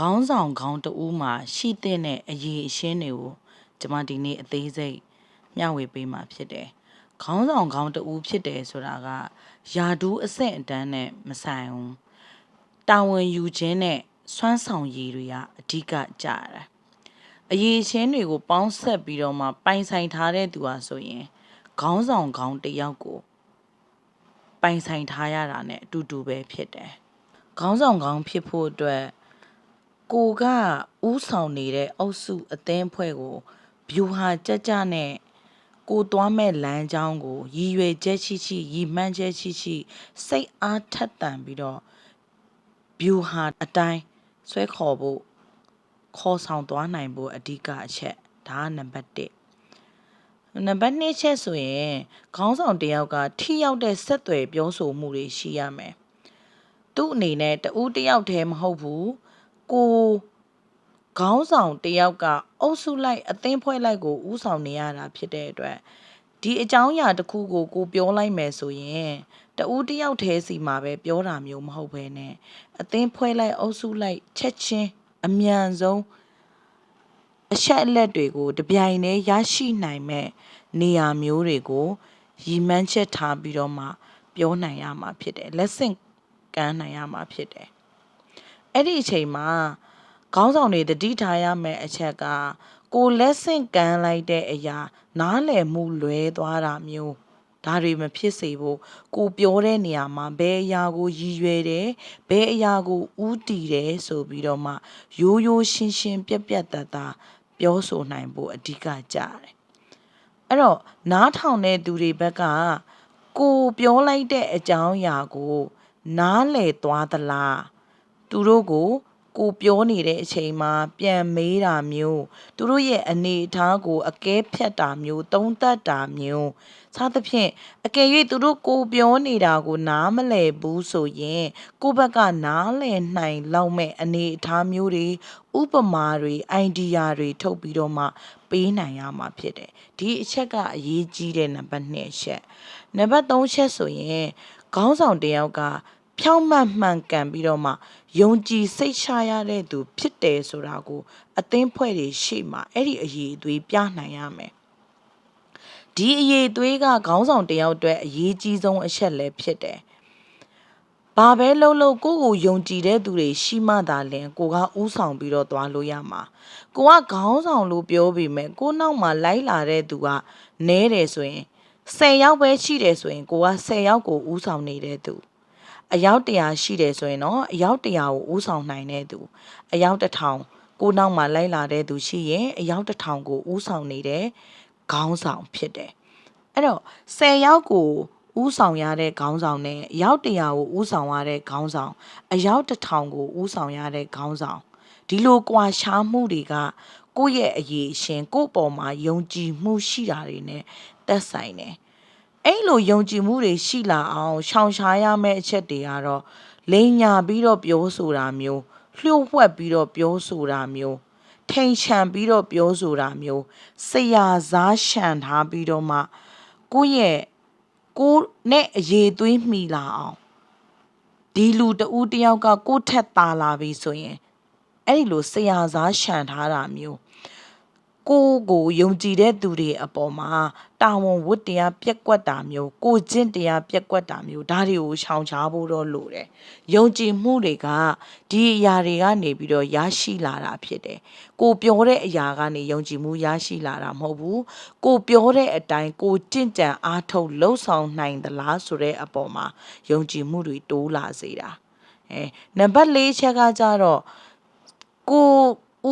ခေါင်းဆောင်ခေါင်းတဦးမှာရှိတဲ့အရေးအရှင်းတွေကိုကျွန်မဒီနေ့အသေးစိတ်မျှဝေပေးမှာဖြစ်တယ်။ခေါင်းဆောင်ခေါင်းတဦးဖြစ်တယ်ဆိုတာကယာဒူးအဆင့်အတန်းနဲ့မဆိုင်ဘူး။တာဝန်ယူခြင်းနဲ့စွမ်းဆောင်ရည်တွေကအဓိကကြတာ။အရေးအရှင်းတွေကိုပေါင်းဆက်ပြီးတော့မှပိုင်ဆိုင်ထားတဲ့သူဟာဆိုရင်ခေါင်းဆောင်ခေါင်းတစ်ယောက်ကိုပိုင်ဆိုင်ထားရတာနဲ့အတူတူပဲဖြစ်တယ်။ခေါင်းဆောင်ခေါင်းဖြစ်ဖို့အတွက် ကိုကဥဆောင်နေတဲ့အုပ်စုအသင်းဖွဲ့ကိုဗျူဟာကြကြနဲ့ကိုသွားမဲ့လမ်းကြောင်းကိုရည်ရွယ်ချက်ရှိရှိရည်မှန်းချက်ရှိရှိစိတ်အားထက်သန်ပြီးတော့ဗျူဟာအတိုင်းဆွဲခေါ်ဖို့ခေါ်ဆောင်သွားနိုင်ဖို့အဓိကအချက်ဒါကနံပါတ်1နံပါတ်2ချက်ဆိုရင်ခေါင်းဆောင်တယောက်ကထိရောက်တဲ့ဆက်သွယ်ပြောဆိုမှုတွေရှိရမယ်သူ့အနေနဲ့တဦးတယောက်တည်းမဟုတ်ဘူး ကိုခေါင်းဆောင်တယောက်ကအုပ်စုလိုက်အသင်းဖွဲ့လိုက်ကိုဥဆောင်နေရတာဖြစ်တဲ့အတွက်ဒီအကြောင်းအရာတစ်ခုကိုကိုပြောလိုက်မယ်ဆိုရင်တဦးတယောက်တည်းစီမှာပဲပြောတာမျိုးမဟုတ်ဘဲနဲ့အသင်းဖွဲ့လိုက်အုပ်စုလိုက်ချက်ချင်းအမြန်ဆုံးအချက်အလက်တွေကိုတပြိုင်တည်းရရှိနိုင်မဲ့နေရာမျိုးတွေကိုရည်မှန်းချက်ထားပြီးတော့မှပြောနိုင်ရမှာဖြစ်တယ်လက်ဆင့်ကမ်းနိုင်ရမှာဖြစ်တယ် အဲ့ဒီအချိန်မှာခေါင်းဆောင်တွေတတိထားရမယ့်အချက်က ကိုလက်ဆင့်ကမ်းလိုက်တဲ့အရာ နားလည်မှုလွဲသွားတာမျိုးဒါတွေမဖြစ်စေဖို့ကိုပြောတဲ့နေရာမှာဘယ်အရာကိုရည်ရွယ်တယ်ဘယ်အရာကိုဥတည်တယ်ဆိုပြီးတော့မှရိုးရိုးရှင်းရှင်းပြက်ပြက်တသားပြောဆိုနိုင်ဖို့အဓိကကြတယ်အဲ့တော့နားထောင်တဲ့သူတွေဘက်ကကိုပြောလိုက်တဲ့အကြောင်းအရာကို နားလည်သွားသလား သူတို့ကိုကိုပြောနေတဲ့အချိန်မှာပြန်မေးတာမျိုးသူတို့ရဲ့အနေအထားကိုအကဲဖြတ်တာမျိုးသုံးသပ်တာမျိုးစသဖြင့်အကယ်၍သူတို့ကိုပြောနေတာကိုနားမလည်ဘူးဆိုရင်ကိုဘက်ကနားလည်နိုင်လောက်မဲ့အနေအထားမျိုးတွေဥပမာတွေအိုင်ဒီယာတွေထုတ်ပြီးတော့မှပေးနိုင်ရမှာဖြစ်တယ်ဒီအချက်ကအရေးကြီးတဲ့နံပါတ်2ချက်နံပါတ်3ချက်ဆိုရင်ခေါင်းဆောင်တယောက်က ဖြောင့်မတ်မှန်ကန်ပြီးတော့မှယုံကြည်စိတ်ချရတဲ့သူ ဖြစ်တယ်ဆိုတာကို အသင်းဖွဲ့တွေရှေ့မှာအဲ့ဒီအရေးအသွေးပြနိုင်ရမယ်ဒီအရေးအသွေးကခေါင်းဆောင်တယောက်အတွက်အရေးကြီးဆုံးအချက်လည်းဖြစ်တယ်ဘာပဲလှုပ်လှုပ်ကိုကိုယုံကြည်တဲ့သူတွေရှိမှသာလင်ကိုကဥဆောင်ပြီးတော့သွားလို့ရမှာကိုကခေါင်းဆောင်လို့ပြောပြီးမဲ့ကိုနောက်မှာလိုက်လာတဲ့သူကနဲတယ်ဆိုရင်10ယောက်ပဲရှိတယ်ဆိုရင်ကိုက10ယောက်ကိုဥဆောင်နေတဲ့သူ အယောက်တရာရှိတယ်ဆိုရင်တော့အယောက်တရာကိုဦးဆောင်နိုင်တဲ့သူအယောက်တစ်ထောင်ကိုနောက်မှာလိုက်လာတဲ့သူရှိရင်အယောက်တစ်ထောင်ကိုဦးဆောင်နေတဲ့ခေါင်းဆောင်ဖြစ်တယ်အဲ့တော့10ယောက်ကိုဦးဆောင်ရတဲ့ခေါင်းဆောင်နဲ့အယောက်တရာကိုဦးဆောင်ရတဲ့ခေါင်းဆောင်အယောက်တစ်ထောင်ကိုဦးဆောင်ရတဲ့ခေါင်းဆောင်ဒီလိုကွာရှားမှုတွေကကိုယ့်ရဲ့အရေးရှင်ကိုယ့်ပေါ်မှာယုံကြည်မှုရှိတာတွေနဲ့သက်ဆိုင်တယ် အဲ့လိုယုံကြည်မှုတွေရှိလာအောင်ရှောင်ရှားရမယ့်အချက်တွေကတော့လိန်ညာပြီးတော့ပြောဆိုတာမျိုးလျှို့ဝှက်ပြီးတော့ပြောဆိုတာမျိုးထိန်ချန်ပြီးတော့ပြောဆိုတာမျိုးဆရာစားရှံထားပြီးတော့မှကိုယ့်ရဲ့ကိုနဲ့အရေးသွေးမိလာအောင်ဒီလူတဦးတယောက်ကကိုယ့်ထက်သာလာပြီဆိုရင်အဲ့ဒီလိုဆရာစားရှံထားတာမျိုး ကိုကိုယုံကြည်တဲ့သူတွေအပေါ်မှာတာဝန်ဝတ္တရားပြက်ကွက်တာမျိုးကိုကျင့်တရားပြက်ကွက်တာမျိုးဒါတွေကိုရှောင်ရှားဖို့တော့လိုတယ်။ယုံကြည်မှုတွေကဒီအရာတွေကနေပြီးတော့ရရှိလာတာဖြစ်တယ်။ကိုပြောတဲ့အရာကနေယုံကြည်မှုရရှိလာတာမဟုတ်ဘူး။ကိုပြောတဲ့အတိုင်းကိုကျင့်ကြံအားထုတ်လှုပ်ဆောင်နိုင်သလားဆိုတဲ့အပေါ်မှာယုံကြည်မှုတွေတိုးလာစေတာ။အဲနံပါတ်၄ချက်ကကြတော့ကို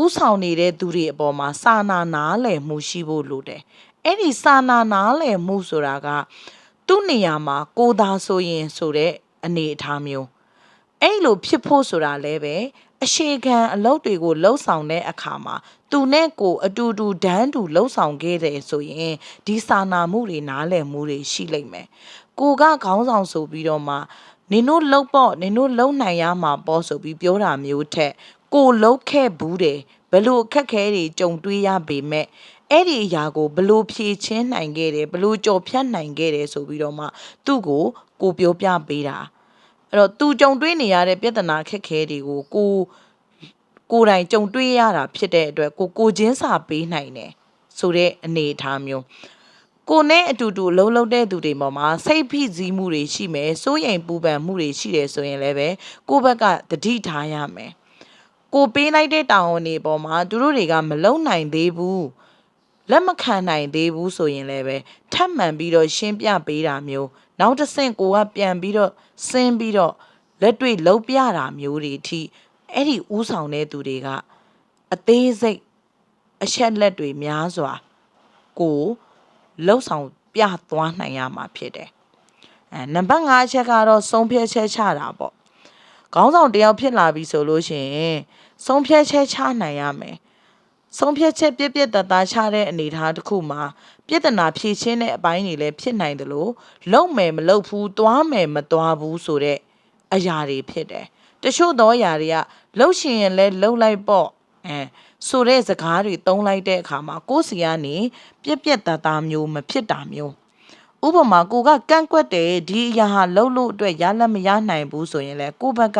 ဥဆောင်နေတဲ့သူတွေအပေါ်မှာစာနာနားလည်မှုရှိဖို့လိုတယ်အဲ့ဒီစာနာနားလည်မှုဆိုတာက သူ့နေရာမှာကိုသာဆိုရင်ဆိုတဲ့အနေအထားမျိုးအဲ့လိုဖြစ်ဖို့ဆိုတာလည်းပဲအရှိခံအလုပ်တွေကိုလှုပ်ဆောင်တဲ့အခါမှာသူနဲ့ကိုအတူတူဒန်းတူလှုပ်ဆောင်ခဲ့တယ်ဆိုရင်ဒီစာနာမှုတွေနားလည်မှုတွေရှိလိမ့်မယ်ကိုကခေါင်းဆောင်ဆိုပြီးတော့မှနင်တို့လှုပ်ပေါ့နင်တို့လှုပ်နိုင်ရမှာပေါ့ဆိုပြီးပြောတာမျိုးထက် ကိုလှုပ်ခဲ့ဘူးတယ်ဘလို့အခက်ခဲတွေကြုံတွေ့ရပေမဲ့အဲ့ဒီအရာကိုဘလို့ဖြေချင်းနိုင်ခဲ့တယ်ဘလို့ကြော်ဖြတ်နိုင်ခဲ့တယ်ဆိုပြီးတော့မှသူ့ကိုကိုပြောပြပေးတာအဲ့တော့သူကြုံတွေ့နေရတဲ့ပြဿနာခက်ခဲတွေကိုကိုကိုကိုယ်တိုင်ကြုံတွေ့ရတာဖြစ်တဲ့အတွက်ကိုကိုချင်းစာပေးနိုင်တယ်ဆိုတဲ့အနေအထားမျိုးကိုနဲ့အတူတူလှုပ်လှုပ်တဲ့သူတွေပေါ်မှာစိတ်ဖိစီးမှုတွေရှိမယ်စိုးရိမ်ပူပန်မှုတွေရှိတယ်ဆိုရင်လည်းပဲကိုယ့်ဘက်ကတတိထားရမယ် ကိုပေးလိုက်တဲ့တောင်းဝန်တွေပေါ်မှာသူတို့တွေကမလုံနိုင်သေးဘူးလက်မခံနိုင်သေးဘူးဆိုရင်လည်းပဲထပ်မံပြီးတော့ရှင်းပြပေးတာမျိုး နောက်တစ်ဆင့်ကိုကပြန်ပြီးတော့ဆင်းပြီးတော့လက်တွေ့လှုပ်ပြတာမျိုးတွေအထိအဲ့ဒီဥဆောင်တဲ့သူတွေကအသေးစိတ်အချက်လက်တွေများစွာကိုလှုပ်ဆောင်ပြသွားနိုင်ရမှာဖြစ်တယ်အဲနံပါတ်5အချက်ကတော့ဆုံးဖြတ်ချက်ချတာပေါ့ခေါင်းဆောင်တယောက်ဖြစ်လာပြီဆိုလို့ရှိရင် ဆုံးဖြတ်ချက်ချနိုင်ရမယ်ဆုံးဖြတ်ချက်ပြက်ပြက်တသားချတဲ့အနေအထားတစ်ခုမှာပြဿနာဖြေရှင်းတဲ့အပိုင်းတွေလည်းဖြစ်နိုင်တယ်လို့လုံမယ်မလုံဘူးသွားမယ်မသွားဘူးဆိုတဲ့အရာတွေဖြစ်တယ်တချို့သောအရာတွေကလှုပ်ရှင်ရင်လည်းလှုပ်လိုက်ပေါ့အဲဆိုတဲ့စကားတွေသုံးလိုက်တဲ့အခါမှာကိုယ်စီကနေပြက်ပြက်တသားမျိုးမဖြစ်တာမျိုးဥပမာကိုကကန့်ကွက်တယ်ဒီအရာဟာလှုပ်လို့အတွက်ရလက်မရနိုင်ဘူးဆိုရင်လေကိုယ့်ဘက်က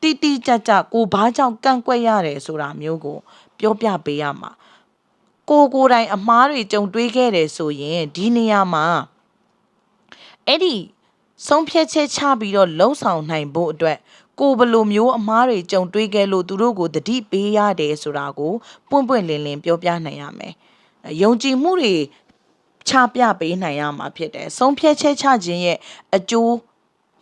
တိတိကျကျကိုဘာကြောင့်ကန့်ကွက်ရတယ်ဆိုတာမျိုးကို ပြောပြပေးရမှာကိုကိုယ်တိုင်အမားတွေကြုံတွေးခဲ့တယ်ဆိုရင်ဒီနေရာမှာအဲ့ဒီဆုံးဖြတ်ချက်ချပြီးတော့လှုံ့ဆော်နိုင်ဖို့အတွက်ကိုဘလိုမျိုးအမားတွေကြုံတွေးခဲ့လို့သူတို့ကိုတတိပေးရတယ်ဆိုတာကိုပွင့်ပွင့်လင်းလင်းပြောပြနိုင်ရမယ်။ယုံကြည်မှုတွေချပြပေးနိုင်ရမှာဖြစ်တယ်။ဆုံးဖြတ်ချက်ချခြင်းရဲ့အကျိုး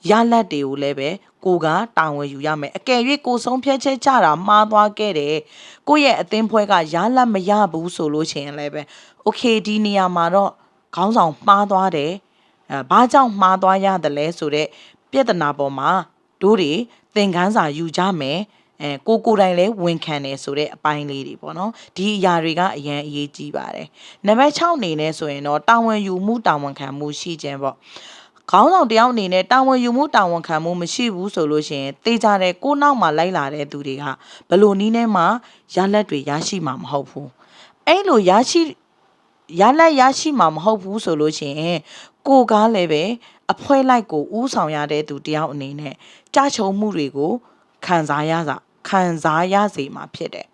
ရလဒ်တွေကိုလည်းပဲကိုကတာဝန်ယူရမယ်အကယ်၍ကိုဆုံးဖြတ်ချက်ချတာမှားသွားခဲ့တယ်ကိုရဲ့အသင်းဖွဲ့ကရလဒ်မရဘူးဆိုလို့ရှိရင်လည်းပဲโอเคဒီနေရာမှာတော့ခေါင်းဆောင်မှားသွားတယ်အဲဘာကြောင့်မှားသွားရတယ်လဲဆိုတော့ပြဿနာပေါ်မှာတို့တွေသင်ခန်းစာယူကြမယ်အဲကိုကိုတိုင်လဲဝန်ခံတယ်ဆိုတဲ့အပိုင်းလေးတွေပေါ့နော်ဒီအရာတွေကအရန်အရေးကြီးပါတယ်နံပါတ်6အနေနဲ့ဆိုရင်တော့တာဝန်ယူမှုတာဝန်ခံမှုရှိခြင်းပေါ့ ခေါင်းဆောင်တယောက်အနေနဲ့တာဝန်ယူမှုတာဝန်ခံမှုမရှိဘူးဆိုလို့ရှိရင်တေးကြတဲ့ကိုနောက်မှာလိုက်လာတဲ့သူတွေကဘလို့နီးနဲ့မှရလက်တွေရရှိမှာမဟုတ်ဘူးအဲ့လိုရရှိရလက်ရရှိမှာမဟုတ်ဘူးဆိုလို့ရှိရင်ကိုကားလည်းပဲအဖွဲလိုက်ကိုဥဆောင်ရတဲ့သူတယောက်အနေနဲ့ကြားချုံမှုတွေကိုခံစားရစာခံစားရစေမှာဖြစ်တယ်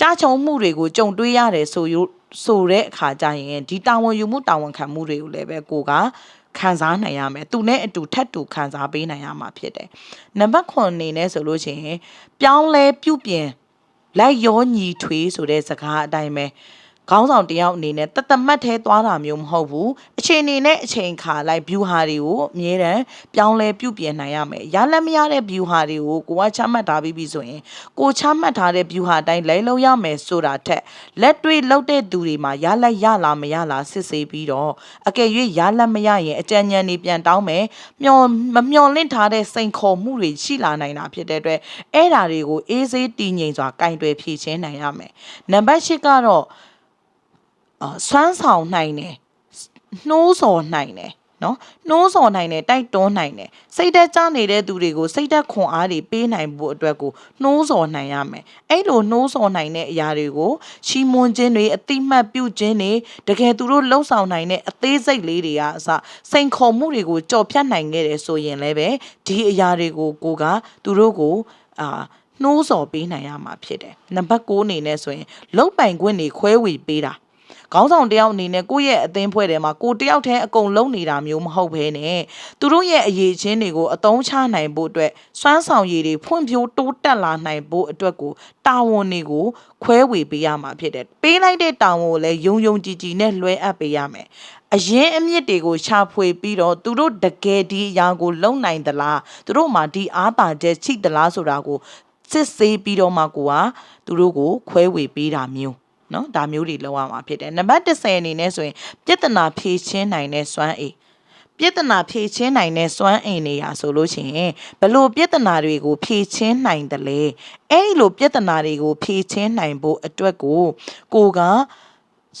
ကြားချုံမှုတွေကိုကြုံတွေ့ရတယ်ဆိုရ ဆိုတဲ့အခါကျရင်ဒီတာဝန်ယူမှုတာဝန်ခံမှုတွေကိုလည်းပဲကိုကခံစားနိုင်ရမယ်သူနဲ့အတူထပ်တူခံစားပေးနိုင်ရမှာဖြစ်တယ်နံပါတ်9အနေနဲ့ဆိုလို့ရှိရင်ပြောင်းလဲပြုပြင်လိုက်ရောညီထွေးဆိုတဲ့စကားအတိုင်းပဲ ခေါင်းဆောင်တယောက်အနေနဲ့တသမတ်သေးသွားတာမျိုးမဟုတ်ဘူးအချိန်အနေနဲ့အချိန်ခါလိုက် view ဟာတွေကိုအမြဲတမ်းပြောင်းလဲပြုပြင်နိုင်ရမယ်ရလက်မရတဲ့ view ဟာတွေကိုကိုကချမှတ်ထားပြီးပြီဆိုရင်ကိုချမှတ်ထားတဲ့ view ဟာအတိုင်းလဲလုံးရမယ်ဆိုတာထက်လက်တွေ့လောက်တဲ့သူတွေမှာရလက်ရလားမရလားစစ်ဆေးပြီးတော့အကယ်၍ရလက်မရရင်အကြံဉာဏ်တွေပြန်တောင်းမယ်မျောမမျောလင့်ထားတဲ့စိန်ခေါ်မှုတွေရှိလာနိုင်တာဖြစ်တဲ့အတွက်အဲ့ဓာတွေကိုအေးဆေးတည်ငြိမ်စွာကင်တွယ်ဖြေရှင်းနိုင်ရမယ်နံပါတ်၈ကတော့ စွမ်းဆောင်နိုင်တယ်နှိုးဆော်နိုင်တယ်နော်နှိုးဆော်နိုင်တယ်တိုက်တွန်းနိုင်တယ်စိတ်သက်ကြနေတဲ့သူတွေကိုစိတ်သက်ခွန်အားတွေပေးနိုင်ဖို့အတွက်ကိုနှိုးဆော်နိုင်ရမယ်အဲ့လိုနှိုးဆော်နိုင်တဲ့အရာတွေကိုချီးမွမ်းခြင်းတွေအတိမတ်ပြုခြင်းတွေတကယ်သူတို့လှုပ်ဆောင်နိုင်တဲ့အသေးစိတ်လေးတွေကအစစိန်ခေါ်မှုတွေကိုကြော်ဖြတ်နိုင်ခဲ့တယ်ဆိုရင်လည်းပဲဒီအရာတွေကိုကိုကသူတို့ကိုအာနှိုးဆော်ပေးနိုင်ရမှာဖြစ်တယ်နံပါတ်9အနေနဲ့ဆိုရင်လုံပိုင်ခွင့်တွေခွဲဝေပေးတာ ခေါင်းဆောင်တယောက်အနေနဲ့ကိုယ့်ရဲ့အသင်းဖွဲ့ထဲမှာကိုတယောက်တည်းအကုန်လုံးနေတာမျိုးမဟုတ်ဘဲနဲ့သူတို့ရဲ့အရေးချင်းတွေကိုအသုံးချနိုင်ဖို့အတွက်စွမ်းဆောင်ရည်တွေဖွံ့ဖြိုးတိုးတက်လာနိုင်ဖို့အတွက်ကိုတာဝန်တွေကိုခွဲဝေပေးရမှာဖြစ်တယ်ပေးလိုက်တဲ့တာဝန်ကိုလည်းယုံယုံကြည်ကြည်နဲ့လွှဲအပ်ပေးရမယ်အရင်အမြစ်တွေကိုရှာဖွေပြီးတော့သူတို့တကယ်ဒီအရာကိုလုံနိုင်သလားသူတို့မှဒီအားသာချက်ရှိသလားဆိုတာကိုစစ်ဆေးပြီးတော့မှကိုကသူတို့ကိုခွဲဝေပေးတာမျိုး နော်ဒါမျိုးတွေလောက်ရမှာဖြစ်တယ်နံပါတ်10အနေနဲ့ဆိုရင်ပြဿနာဖြေရှင်းနိုင်တဲ့စွမ်းအင်ပြဿနာဖြေရှင်းနိုင်တဲ့စွမ်းအင်နေရဆိုလို့ရှိရင်ဘလို့ပြဿနာတွေကိုဖြေရှင်းနိုင်တယ်လဲအဲ့ဒီလိုပြဿနာတွေကိုဖြေရှင်းနိုင်ဖို့အတွက်ကိုကိုက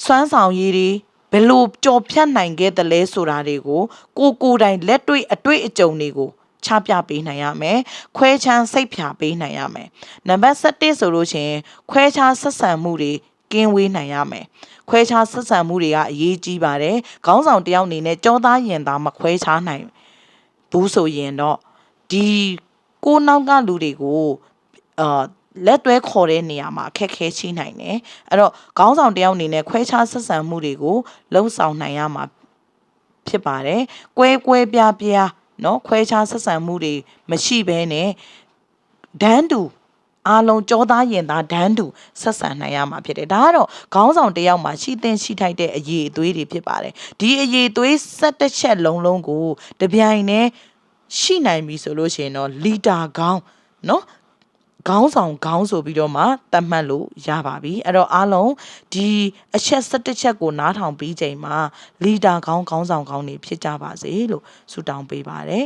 စွမ်းဆောင်ရည်တွေဘလို့ကြော်ဖြတ်နိုင်ခဲ့တယ်လဲဆိုတာတွေကိုကိုကိုယ်တိုင်လက်တွေ့အတွေ့အကြုံတွေကိုချပြပေးနိုင်ရမယ်ခွဲခြားစိတ်ဖြာပေးနိုင်ရမယ်နံပါတ်7ဆိုလို့ရှိရင်ခွဲခြားဆက်ဆံမှုတွေ ကင်းဝေးနိုင်ရမယ်ခွဲခြားဆက်ဆံမှုတွေကအရေးကြီးပါတယ်ခေါင်းဆောင်တယောက်အနေနဲ့ကြောသားရင်သားမခွဲခြားနိုင်ဘူးဆိုရင်တော့ဒီကိုနောက်ကလူတွေကို အာလက်တွဲခေါ်တဲ့နေရာမှာအခက်ခဲရှိနိုင်တယ်အဲ့တော့ခေါင်းဆောင်တယောက်အနေနဲ့ခွဲခြားဆက်ဆံမှုတွေကိုလှုံ့ဆော်နိုင်ရမှာ ဖြစ်ပါတယ်။ကွဲကွဲပြားပြားเนาะခွဲခြားဆက်ဆံမှုတွေမရှိဘဲနဲ့ဒန်းတူ အားလုံးကြောသားရင်သားဒန်းတူဆက်ဆံနိုင်ရမှာဖြစ်တယ်။ဒါကတော့ခေါင်းဆောင်တစ်ယောက်မှာရှိသင့်ရှိထိုက်တဲ့အရေးအသွေးတွေဖြစ်ပါတယ်။ဒီအရေးအသွေး၁၁ချက်လုံးလုံးကိုတပြိုင်တည်းရှိနိုင်ပြီဆိုလို့ရှိရင်တော့လီတာခေါင်းเนาะ ခေါင်းဆောင်ခေါင်းဆိုပြီးတော့မှသတ်မှတ်လို့ရပါပြီအဲ့တော့အားလုံးဒီအချက်17ချက်ကိုနားထောင်ပြီးချိန်မှာလီဒါခေါင်းခေါင်းဆောင်ခေါင်းတွေဖြစ်ကြပါစေလို့ဆုတောင်းပေးပါတယ်